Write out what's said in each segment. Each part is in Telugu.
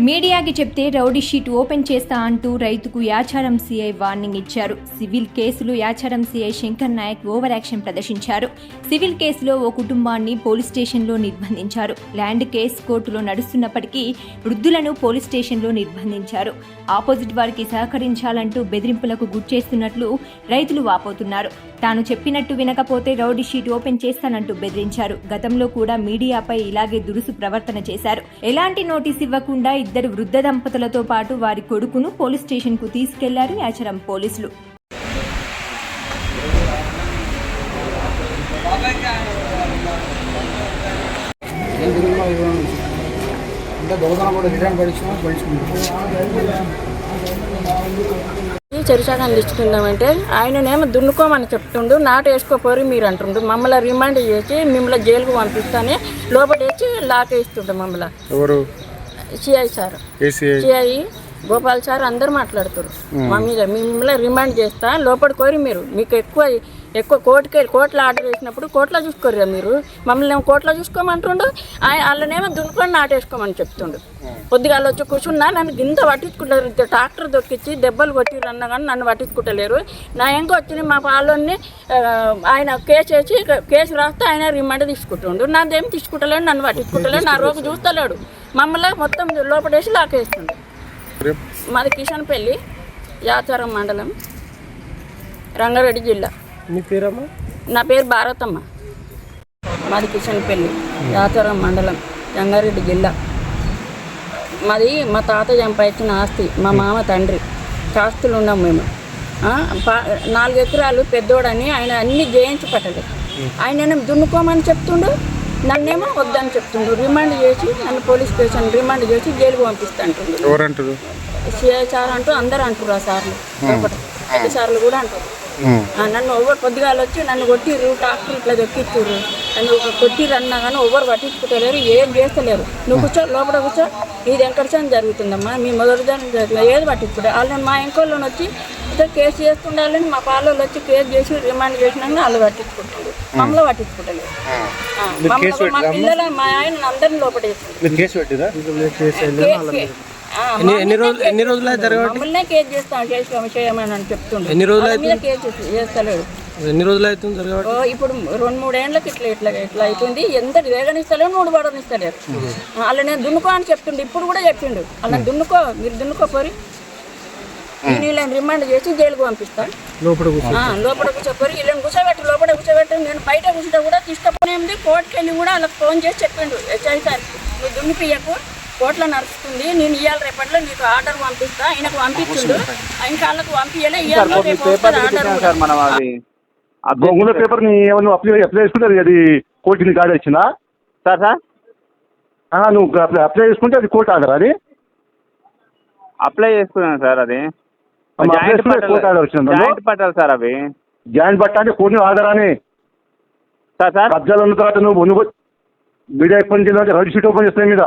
మీడియాకి చెప్తే రౌడీ షీట్ ఓపెన్ చేస్తా అంటూ రైతుకు యాచారం సీఐ వార్నింగ్ ఇచ్చారు. సివిల్ కేసులో Yacharam CI Shankar Nayak over action ప్రదర్శించారు. సివిల్ కేసులో ఓ కుటుంబాన్ని పోలీస్ స్టేషన్లో నిర్బంధించారు. ల్యాండ్ కేసు కోర్టులో నడుస్తున్నప్పటికీ వృద్ధులను పోలీస్ స్టేషన్లో నిర్బంధించారు. ఆపోజిట్ వారికి సహకరించాలంటూ బెదిరింపులకు గుర్చేస్తున్నట్లు రైతులు వాపోతున్నారు. తాను చెప్పినట్టు వినకపోతే రౌడీ షీట్ ఓపెన్ చేస్తానంటూ బెదిరించారు. గతంలో కూడా మీడియాపై ఇలాగే దురుసు ప్రవర్తన చేశారు. ఎలాంటి నోటీస్ ఇవ్వకుండా ఇద్దరు వృద్ధ దంపతులతో పాటు వారి కొడుకును పోలీస్ స్టేషన్కు తీసుకెళ్ళారు యాచరం పోలీసులు. చెరుసాగాన్ని తెచ్చుకుందామంటే ఆయననేమో దున్నుకోమని చెప్తుండు నాటు వేసుకోపోరు మీరు అంటుండు. మమ్మల్ని రిమాండ్ చేసి మిమ్మల్ని జైలుకు పంపిస్తానే లోపడేసి లాక్ వేస్తుండే మమ్మల్ని. ఎవరు? CI sir. CI? Gopal sir అందరు మాట్లాడుతారు. మా మీద మిమ్మల్ని రిమాండ్ చేస్తా లోపల కోరి మీరు. మీకు ఎక్కువ ఎక్కువ కోర్టుకి వెళ్ళి కోర్టులో ఆర్డర్ చేసినప్పుడు కోర్టులో చూసుకోరు కదా మీరు. మమ్మల్ని ఏమో కోర్టులో చూసుకోమంటుండు. ఆయన వాళ్ళనేమో దున్నుకొని నాటేసుకోమని చెప్తుండు. పొద్దుగాల వచ్చి కూర్చున్నా నన్ను గింత పట్టించుకుంటారు. ట్రాక్టర్ దొక్కిచ్చి దెబ్బలు కొట్టిరు అన్నా కానీ నన్ను పట్టించుకుంటలేరు. నా ఎంక వచ్చిన మా పాలోని ఆయన కేసు వేసి కేసు రాస్తే ఆయన రిమాండ్ తీసుకుంటుండు. నాదేం తీసుకుంటలేడు నన్ను పట్టించుకుంటలేడు నా రోగు చూస్తలేడు. మమ్మల్ని మొత్తం లోపడేసి లాకేస్తుండు మాది కిషన్పల్లి యాచారం మండలం రంగారెడ్డి జిల్లా. మీ పేరమ్మా? నా పేరు భారతమ్మ. మాది కిషన్పల్లి యాచారం మండలం రంగారెడ్డి జిల్లా. మాది మా తాత చంపాయించిన ఆస్తి మా మామ తండ్రి. ఆస్తులు ఉన్నాం మేము నాలుగు ఎకరాలు పెద్దోడని ఆయన అన్ని జయించి పట్టలేదు. ఆయన దున్నుకోమని చెప్తుండు నన్నేమో వద్దని చెప్తుండు రిమాండ్ చేసి నన్ను పోలీస్ స్టేషన్ రిమాండ్ చేసి జైలుకు పంపిస్తాంటుండు ఎవరంటారు? సిఐ సార్ అంటూ అందరు అంటారు ఆ సార్లు. పెద్ద సార్లు కూడా అంటారు. నన్ను ఎవరు పొద్దుగాల వచ్చి నన్ను కొట్టిర్రు ట్రాక్టర్ ఇట్లా దొక్కిచ్చారు నన్ను ఒక కొట్టిర్రు అన్నా కానీ ఎవరు పట్టించుకుంటలేరు ఏం చేస్తలేరు. నువ్వు కూర్చో లోపల కూర్చో. ఇది ఎంకర్చని జరుగుతుందమ్మా. మీ మొదటి జరుగుతుంది ఏది పట్టించుకుంటే వాళ్ళని మా ఇంకోళ్ళని వచ్చి ఇట్లా కేసు చేస్తుండాలని మా పాలోళ్ళు వచ్చి కేసు చేసి రిమాండ్ చేసినాక వాళ్ళు పట్టించుకుంటారు. మమ్మల్ని మమ్మల్ని మా పిల్లలు మా ఆయన అందరిని లోపడేస్తుంది మీరు కేసు పెట్టిరా? ఎన్ని రోజులు ఎన్ని రోజులు మమ్మల్నే కేసు చేస్తాం కేసు చేయమని అని చెప్తుండే ఎన్ని రోజులు మీద కేసు చేస్తలేడు. ఎన్ని రోజులు అవుతుంది జరగబట్టి ఓ, ఇప్పుడు రెండు మూడేళ్ళకి ఇట్లా ఇట్లా ఇట్లా అవుతుంది ఎంత వేగనిస్తలేరు మూడు పడనిస్తలేరు వాళ్ళ నేను దున్నుకో అని చెప్తుండే. ఇప్పుడు కూడా చెప్పిండు. అలా దున్నుకో మీరు దున్నుకోపోరి. నేను వీళ్ళని రిమాండ్ చేసి జైలుకు పంపిస్తాను లోపల ఆ, లోపల కూర్చోపోయి వీళ్ళని కూర్చోబెట్టి లోపల కూర్చోబెట్టి. నేను బయట కూర్చుంటే కూడా తీసుకుపోయింది కోర్టుకి వెళ్ళి కూడా వాళ్ళకి ఫోన్ చేసి చెప్పిండు. హెచ్ఐ సార్ నువ్వు దున్నిపియ్యకు కోర్టులో నడుస్తుంది నేను ఇవాళ రేపట్లో నీకు ఆర్డర్ పంపిస్తా. ఆయనకు పంపించిండు. ఇంకా వాళ్ళకి పంపించలే ఇవాళ రేపు ఆర్డర్ ఆ. గొంగుల పేపర్ని ఏమన్నా అప్లై అప్లై చేసుకుంటే అది కోర్టు నీకు ఆర్డర్ ఇచ్చిందా సార్ సార్? ఆ, నువ్వు అప్లై అప్లై చేసుకుంటే అది కోర్టు ఆర్డర్ అది? అప్లై చేసుకున్నాను సార్ అది. జాయింట్ పట్టాలి జాయింట్ పట్టాలి సార్ అవి. జాయింట్ బట్ట అంటే ఆర్డర్ అని సార్ సార్? కబ్జాలు ఉన్న తర్వాత నువ్వు నువ్వు మీడియా ఓపెన్ చేయాలంటే రెడ్ షీట్ ఓపెన్ చేస్తాయి మీద.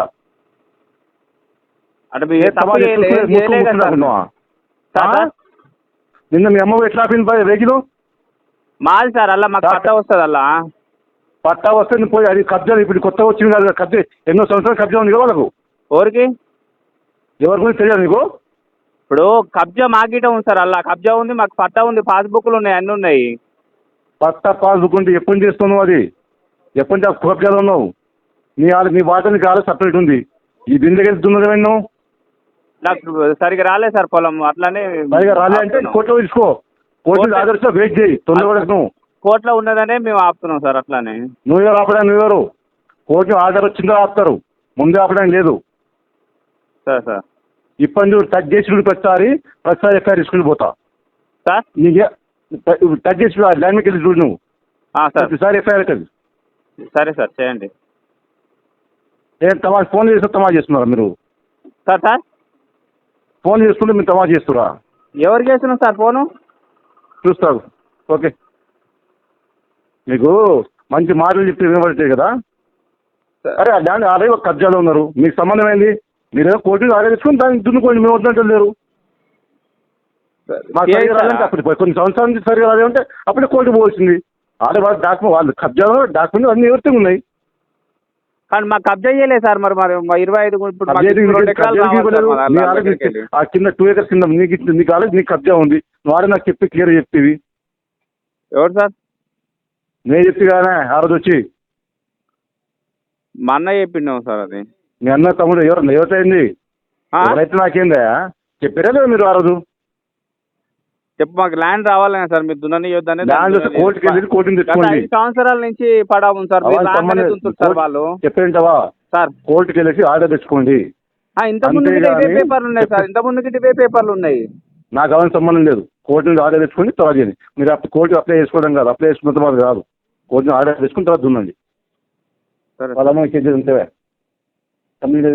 అంటే నిన్న మీ అమ్మ ఎట్లా ఆపింది వెహికల్ మాది సార్ అలా మాకు పట్టా వస్తుంది అలా. పట్టా వస్తే నువ్వు పోయి అది కబ్జా ఇప్పుడు కొత్తగా వచ్చింది కదా కబ్జా ఎన్నో సంవత్సరాలు కబ్జా ఉంది కదా వాళ్ళకు. ఊరికి ఎవరి గురించి తెలియదు నీకు? ఇప్పుడు కబ్జా మాకిట ఉంది సార్ అలా కబ్జా ఉంది మాకు పట్టా ఉంది పాస్బుక్లు ఉన్నాయి అన్నీ ఉన్నాయి. పట్టా పాస్బుక్ ఉంటే ఎప్పుడు చేస్తున్నావు అది? ఎప్పటి నుంచి ఆ కబ్జాలో ఉన్నావు నీ వాళ్ళ నీ వాటర్ నీకు ఆలో సపరేట్ ఉంది. ఈ బిందెకి వెళ్తున్నది నువ్వు నాకు సరిగా రాలేదు సార్ పొలం అట్లానే పైగా రాలే అంటే కోర్టులో తీసుకో. కోర్టు ఆదర్శ వెయిట్ చేయి తొందరగా నువ్వు కోర్టులో ఉన్నదనే మేము ఆపుతున్నాం సార్ అట్లానే. నువ్వెవరు ఆపడానికి నువ్వెవరు కోర్టు ఆర్డర్ వచ్చిందో ఆపుతారు. ముందే ఆపడానికి లేదు. Sir sir. ఇప్పటి నువ్వు టచ్ చేసి ప్రతిసారి ప్రతిసారి ఎఫ్ఐఆర్ తీసుకుని పోతా. సార్? నీకే టచ్ చేసి ల్యాండ్ మీదకి వెళ్ళి చూడు నువ్వు. సార్. ప్రతిసారి ఎఫ్ఐఆర్ అవుతుంది సరే సార్. చేయండి. ఏం తమా ఫోన్ చేస్తే తమా చేస్తున్నారా మీరు? Sir sir? ఫోన్ చేసుకుంటే మీరు తమా చేస్తురా ఎవరికి చేస్తున్నాం సార్ ఫోను? చూస్తారు ఓకే. మీకు మంచి మాటలు చెప్తే వినబడతాయి కదా? అరే ల్యాండ్ ఆల్రెడీ ఒక కబ్జాలో ఉన్నారు. మీకు సంబంధం ఏంది? మీరేదో కోర్టు తెచ్చుకుని దాన్ని దున్నుకోండి మేము వద్దంటే లేరు సరిగా? రాదంటే అప్పుడు కొన్ని సంవత్సరాల నుంచి సరిగా రాదంటే అప్పుడే కోర్టు పోవాల్సింది. ఆడే వాళ్ళ డాక్యుమెంట్ వాళ్ళు కబ్జాలో డాక్యుమెంట్ అన్ని ఎవరితో ఉన్నాయి. కానీ మాకు కబ్జా చేయలేదు సార్ మరి మరి మా ఇరవై ఐదు నీ. ఆ కింద టూ ఏకర్స్ కింద నీకు నీకు ఆల్రెడీ నీకు కబ్జా ఉంది. ఆడే నాకు చెప్పి క్లియర్ చెప్తివి. ఎవరు సార్? నేను చెప్తి కానీ ఆ రోజు వచ్చి. మా అన్న చెప్పిండు సార్ అది. మీ అన్న తమ్ముడు ఎవరు ఎవరైంది? ఎవరైతే నాకేందా? చెప్పారా లేదా మీరు ఆ రోజు? చెప్పు మాకు ల్యాండ్ రావాలి కదా సార్ మీరు దున్ననియొద్దని ల్యాండ్ వస్తే కోర్టుకి వెళ్ళి కోర్టుని గత తెచ్చుకోండి. ఐదు సంవత్సరాల నుంచి పడా ఉంది సార్ మీరు సార్ వాళ్ళు. చెప్పేంటవా? సార్. కోర్టుకి వెళ్ళేసి ఆర్డర్ తెచ్చుకోండి. ఇంత ముందు ఇవే పేపర్లు ఉన్నాయి సార్. ఇంత ఇవే పేపర్లు ఉన్నాయి. నాకు అవన్నీ సంబంధం లేదు. కోర్టు నుంచి ఆర్డర్ తెచ్చుకొని తర్వాత చేయండి. మీరు అప్పుడు కోర్టు అప్లై చేసుకోవడం కాదు. అప్లై చేసుకున్న తర్వాత కాదు. కోర్టు ఆర్డర్ తెచ్చుకుని తర్వాత దున్నండి. సరే వాళ్ళ ఉంటే தமிழ்